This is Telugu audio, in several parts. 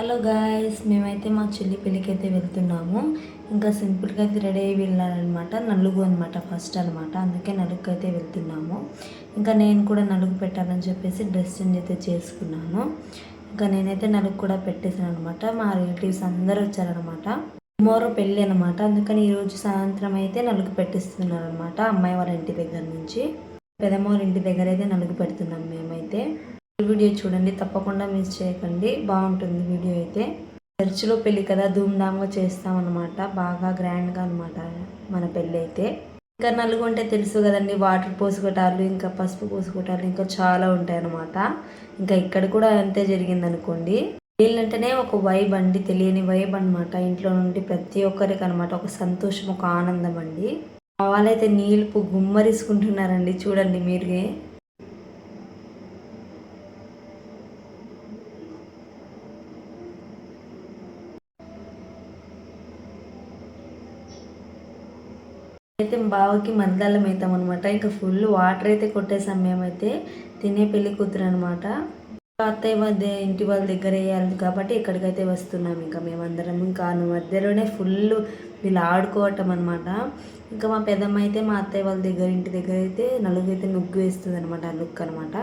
హలో గాయస్ మేమైతే మా చెల్లి పెళ్ళికి అయితే వెళ్తున్నాము. ఇంకా సింపుల్గా అయితే రెడీ అయ్యి వెళ్ళాలన్నమాట. నలుగు అనమాట ఫస్ట్ అనమాట అందుకే నలుగుకి అయితే వెళ్తున్నాము. ఇంకా నేను కూడా నలుగు పెట్టాలని చెప్పేసి డ్రెస్ చేంజ్ అయితే చేసుకున్నాను. ఇంకా నేనైతే నలుగు కూడా పెట్టేసాను అనమాట మా రిలేటివ్స్ అందరూ వచ్చారనమాట టుమారో పెళ్ళి అనమాట అందుకని ఈరోజు సాయంత్రం అయితే నలుగు పెట్టిస్తున్నారు అనమాట అమ్మాయి వాళ్ళ ఇంటి దగ్గర నుంచి. పెదమ్మవారి ఇంటి దగ్గర అయితే నలుగు పెడుతున్నాం మేమైతే. వీడియో చూడండి తప్పకుండా మిస్ చేయకండి. బాగుంటుంది వీడియో అయితే. చర్చిలో పెళ్ళి కదా ధూమ్ధామ్గా చేస్తాం అనమాట బాగా గ్రాండ్గా అనమాట మన పెళ్ళి అయితే. ఇంకా నలుగు అంటే తెలుసు కదండి వాటర్ పోసుకోటాలు ఇంకా పసుపు పోసుకోటాలు ఇంకా చాలా ఉంటాయి అన్నమాట ఇంకా ఇక్కడ కూడా అంతే జరిగింది అనుకోండి వీళ్ళంటేనే ఒక వైబ్ అండి తెలియని వైబ్ అనమాట ఇంట్లో నుండి ప్రతి ఒక్కరికి అనమాట ఒక సంతోషం ఒక ఆనందం అండి. వాళ్ళైతే నీళ్ళు గుమ్మరిసుకుంటున్నారండి చూడండి మీరే అయితే బావకి మద్దళ్ళం అవుతాం అనమాట ఇంకా ఫుల్ వాటర్ అయితే కొట్టేసాం మేమైతే. తినే పెళ్ళి కూతురు అనమాట అత్తయ్య మధ్య ఇంటి వాళ్ళ దగ్గర వేయాలి కాబట్టి ఇక్కడికైతే వస్తున్నాం ఇంకా మేమందరం. ఇంకా మధ్యలోనే ఫుల్ వీళ్ళు ఆడుకోవటం అనమాట ఇంకా మా పెద్దమ్మ అయితే మా అత్తయ్య వాళ్ళ దగ్గర ఇంటి దగ్గర అయితే నలుగు అయితే నుగ్గు వేస్తుంది అనమాట లుక్ అనమాట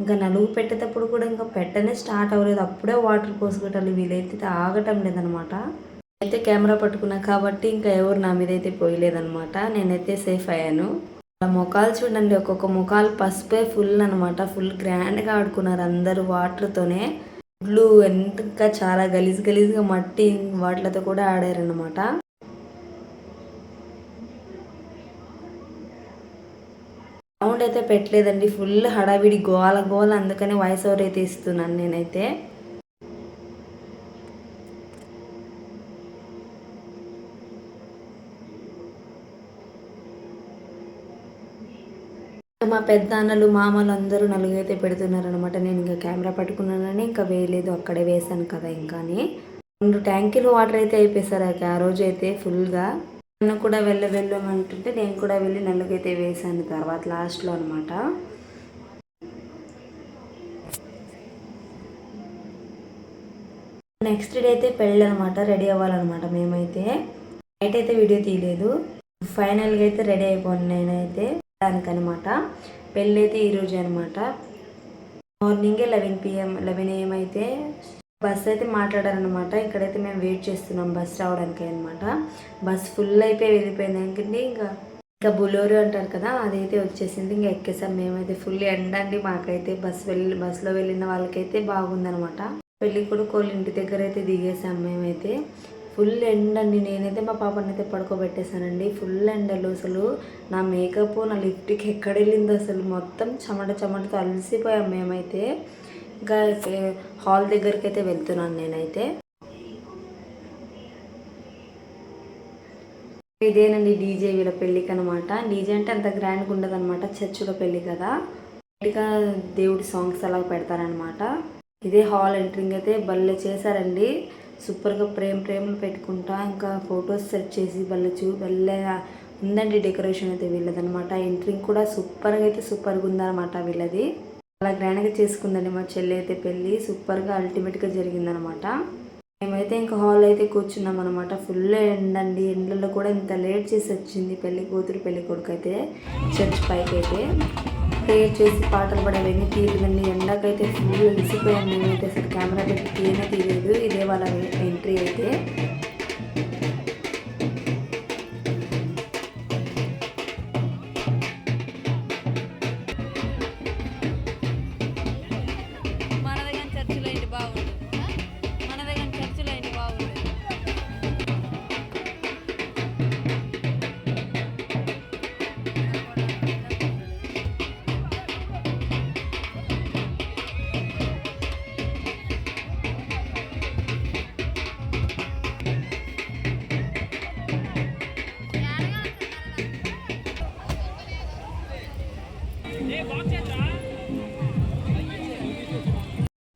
ఇంకా నలుగు పెట్టేటప్పుడు కూడా ఇంకా పెట్టనే స్టార్ట్ అవ్వలేదు. అప్పుడే వాటర్ పోసుకోవటాలు వీలైతే ఆగటం లేదనమాట అయితే కెమెరా పట్టుకున్నా కాబట్టి ఇంకా ఎవరు నా మీద అయితే పోయలేదనమాట నేనైతే సేఫ్ అయ్యాను. ముఖాలు చూడండి ఒక్కొక్క ముఖాలు పసుపే ఫుల్ అనమాట ఫుల్ గ్రాండ్గా ఆడుకున్నారు అందరూ వాటర్తోనే గుడ్లు ఇంకా చాలా గలీజ్ గలీజ్గా మట్టి వాటిలతో కూడా ఆడారనమాట సౌండ్ అయితే పెట్టలేదండి ఫుల్ హడావిడి గోల గోల అందుకని వాయిస్ ఓవర్ అయితే ఇస్తున్నాను నేనైతే. మా పెద్ద అన్నలు మామలు అందరూ నలుగైతే పెడుతున్నారనమాట నేను ఇంకా కెమెరా పట్టుకున్నానని ఇంకా వేయలేదు అక్కడే వేసాను కదా ఇంకా అని. రెండు ట్యాంకీలు వాటర్ అయితే అయిపోయేసారు ఆ రోజు అయితే ఫుల్గా. నన్ను కూడా వెళ్ళ వెళ్ళమంటుంటే నేను కూడా వెళ్ళి నలుగైతే వేసాను తర్వాత లాస్ట్లో అనమాట నెక్స్ట్ డే అయితే పెళ్ళి అనమాట రెడీ అవ్వాలన్నమాట మేమైతే. నైట్ అయితే వీడియో తీయలేదు. ఫైనల్గా అయితే రెడీ అయిపోయాను నేనైతే. దానికనమాట. పెళ్ళి అయితే ఈరోజు అనమాట. మార్నింగే లెవెన్ పిఎం లెవెన్ ఏఎం అయితే బస్ అయితే మాట్లాడారనమాట. ఇక్కడైతే మేము వెయిట్ చేస్తున్నాం బస్ రావడానికి అనమాట. బస్ ఫుల్ అయిపోయి వెళ్ళిపోయింది. ఎందుకంటే ఇంకా ఇంకా బులోరు అంటారు కదా అదైతే వచ్చేసింది. ఇంకా ఎక్కేసాం మేమైతే ఫుల్ ఎండ అండి. మాకైతే బస్ వెళ్ళి బస్సులో వెళ్ళిన వాళ్ళకైతే బాగుందనమాట. పెళ్ళి కొడుకు ఇంటి దగ్గర అయితే దిగేసాం మేమైతే. ఫుల్ ఎండ్ అండి. నేనైతే మా పాపని అయితే పడుకోబెట్టేశానండి. ఫుల్ ఎండలు అసలు. నా మేకప్ నా లిఫ్ట్కి ఎక్కడ వెళ్ళిందో అసలు. మొత్తం చెమట చెమటతో అలసిపోయాం మేమైతే. ఇంకా హాల్ దగ్గరికి అయితే వెళ్తున్నాను నేనైతే. ఇదేనండి డీజే వీళ్ళ పెళ్ళికి అనమాట డీజే అంటే అంత గ్రాండ్గా ఉండదు అనమాట చర్చిలో పెళ్ళి కదా. ఇంకా దేవుడి సాంగ్స్ అలా పెడతారనమాట ఇదే హాల్ ఎంట్రింగ్ అయితే భలే చేశారండి. సూపర్గా ప్రేమ ప్రేమలు పెట్టుకుంటా ఇంకా ఫొటోస్ సెట్ చేసి భలే చూ భలే ఉందండి డెకరేషన్ అయితే వీళ్ళదనమాట. ఎంట్రింగ్ కూడా సూపర్గా అయితే సూపర్గా ఉందన్నమాట వీళ్ళది. అలా గ్రాండ్గా చేసుకుందండి మా చెల్లి అయితే పెళ్ళి. సూపర్గా అల్టిమేట్గా జరిగిందనమాట మేమైతే ఇంకా హాల్ అయితే కూర్చున్నాం అనమాట ఫుల్ ఎండండి ఎండలో కూడా ఇంత లేట్ చేసి వచ్చింది పెళ్ళి కూతురు పెళ్ళి కొడుకు అయితే. చర్చ్ పైకి అయితే ప్రేయర్ చేసి పాటలు పడేవన్నీ తీయలేదండి. ఎండకైతే ఫుల్ వెలిసిపోయాను నేనైతే అసలు కెమెరా పెట్టి తీయనే తీయలేదు. ఇదే వాళ్ళ ఎంట్రీ అయితే.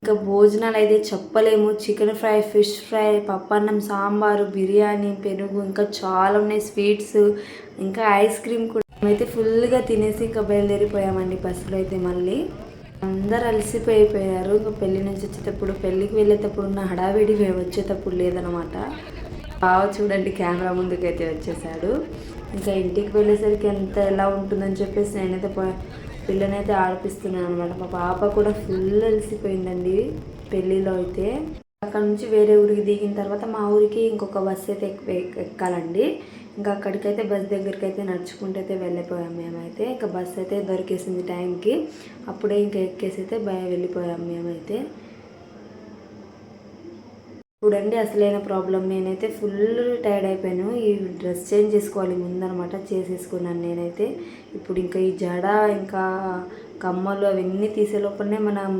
ఇంకా భోజనాలు అయితే చెప్పలేము. చికెన్ ఫ్రై ఫిష్ ఫ్రై పప్పన్నం సాంబారు బిర్యానీ పెరుగు ఇంకా చాలా ఉన్నాయి. స్వీట్స్ ఇంకా ఐస్ క్రీమ్ కూడా మేమైతే ఫుల్గా తినేసి ఇంకా బయలుదేరిపోయామండి బస్సులో అయితే మళ్ళీ. అందరు అలసిపోయిపోయారు. ఇంకా పెళ్ళి నుంచి వచ్చేటప్పుడు పెళ్ళికి వెళ్ళేటప్పుడు ఉన్న హడావిడి మేము వచ్చేటప్పుడు లేదనమాట బాగా చూడండి కెమెరా ముందుకైతే వచ్చేసాడు. ఇంకా ఇంటికి వెళ్ళేసరికి ఎంత ఎలా ఉంటుందని చెప్పేసి నేనైతే పిల్లనైతే ఆడిపిస్తున్నాను అనమాట మా పాప కూడా ఫుల్ అలసిపోయిందండి పెళ్ళిలో అయితే. అక్కడ నుంచి వేరే ఊరికి దిగిన తర్వాత మా ఊరికి ఇంకొక బస్సు అయితే ఎక్కాలండి. ఇంకా అక్కడికైతే బస్ దగ్గరికి అయితే నడుచుకుంటూ అయితే వెళ్ళిపోయాం మేమైతే. ఇంకా బస్ అయితే దొరికేసింది టైంకి అప్పుడే ఇంకా ఎక్కేసి అయితే బయ వెళ్ళిపోయాం మేమైతే. చూడండి అసలైన ప్రాబ్లం నేనైతే ఫుల్ టైర్డ్ అయిపోయాను. ఈ డ్రెస్ చేంజ్ చేసుకోవాలి ముందనమాట చేసేసుకున్నాను నేనైతే. ఇప్పుడు ఇంకా ఈ జడ ఇంకా కమ్మలు అవన్నీ తీసే లోపలనే మనం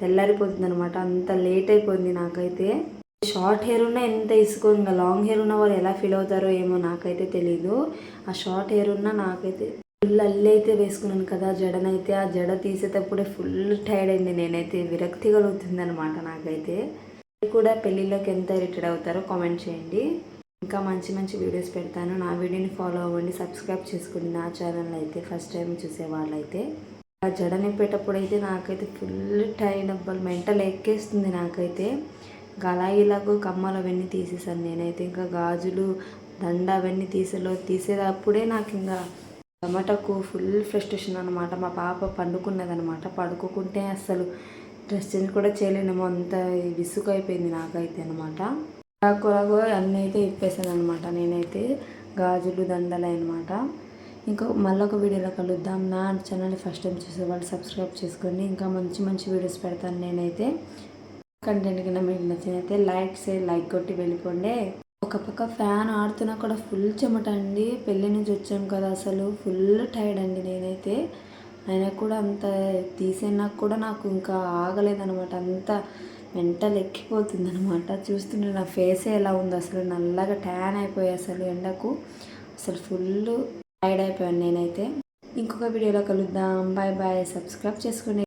తెల్లారిపోతుంది అనమాట అంత లేట్ అయిపోయింది నాకైతే. షార్ట్ హెయిర్ ఉన్న ఎంత ఇసుకో ఇంకా లాంగ్ హెయిర్ ఉన్న వాళ్ళు ఎలా ఫీల్ అవుతారో ఏమో నాకైతే తెలీదు. ఆ షార్ట్ హెయిర్ ఉన్న నాకైతే ఫుల్ అల్లి అయితే వేసుకున్నాను కదా జడనైతే. ఆ జడ తీసేటప్పుడే ఫుల్ టైర్డ్ అయింది నేనైతే. విరక్తి కలుగుతుంది అనమాట నాకైతే. కూడా పెళ్ళిళ్ళకి ఎంత ఇరిటెడ్ అవుతారో కామెంట్ చేయండి. ఇంకా మంచి మంచి వీడియోస్ పెడతాను. నా వీడియోని ఫాలో అవ్వండి. సబ్స్క్రైబ్ చేసుకోండి నా ఛానల్ అయితే ఫస్ట్ టైం చూసే వాళ్ళైతే. ఆ జడ నింపేటప్పుడు అయితే నాకైతే ఫుల్ టైర్డ్ అవ్వాలి మెంటల్ ఎక్కేస్తుంది నాకైతే. ఇంకా ఇలాగో కమ్మలు అవన్నీ తీసేసాను నేనైతే. ఇంకా గాజులు దండ అవన్నీ తీసేలో తీసేటప్పుడే నాకు ఇంకా టమాటాకు ఫుల్ ఫ్రస్ట్రేషన్ అనమాట మా పాప పండుకున్నదనమాట పడుకోకుంటే అసలు డ్రెస్ చేంజ్ కూడా చేయలేనేమో అంత విసుగు అయిపోయింది నాకైతే అనమాట కొలాగో అన్నీ అయితే ఇప్పేసాను అనమాట నేనైతే గాజులు దండలు అనమాట ఇంకా మళ్ళీ ఒక వీడియోలో కలుద్దాం. నా ఛానల్ ఫస్ట్ టైం చూసే వాళ్ళు సబ్స్క్రైబ్ చేసుకోండి. ఇంకా మంచి మంచి వీడియోస్ పెడతాను నేనైతే. కంటెంట్ కింద మీకు నచ్చినైతే లైక్ సే లైక్ కొట్టి వెళ్ళిపోండి. ఒక పక్క ఫ్యాన్ ఆడుతున్నా కూడా ఫుల్ చెమట అండి. పెళ్ళి నుంచి వచ్చాం కదా అసలు. ఫుల్ టైర్డ్ అండి నేనైతే. అయినా కూడా అంత తీసేనా కూడా నాకు ఇంకా ఆగలేదనమాట అంత మెంటల్ ఎక్కిపోతుంది అనమాట చూస్తుంటే నా ఫేసే ఎలా ఉందో అసలు నల్లగా ట్యాన్ అయిపోయి అసలు ఎండకు. అసలు ఫుల్ టైర్డ్ అయిపోయాను నేనైతే. ఇంకొక వీడియోలో కలుద్దాం. బాయ్ బాయ్ సబ్స్క్రైబ్ చేసుకోండి.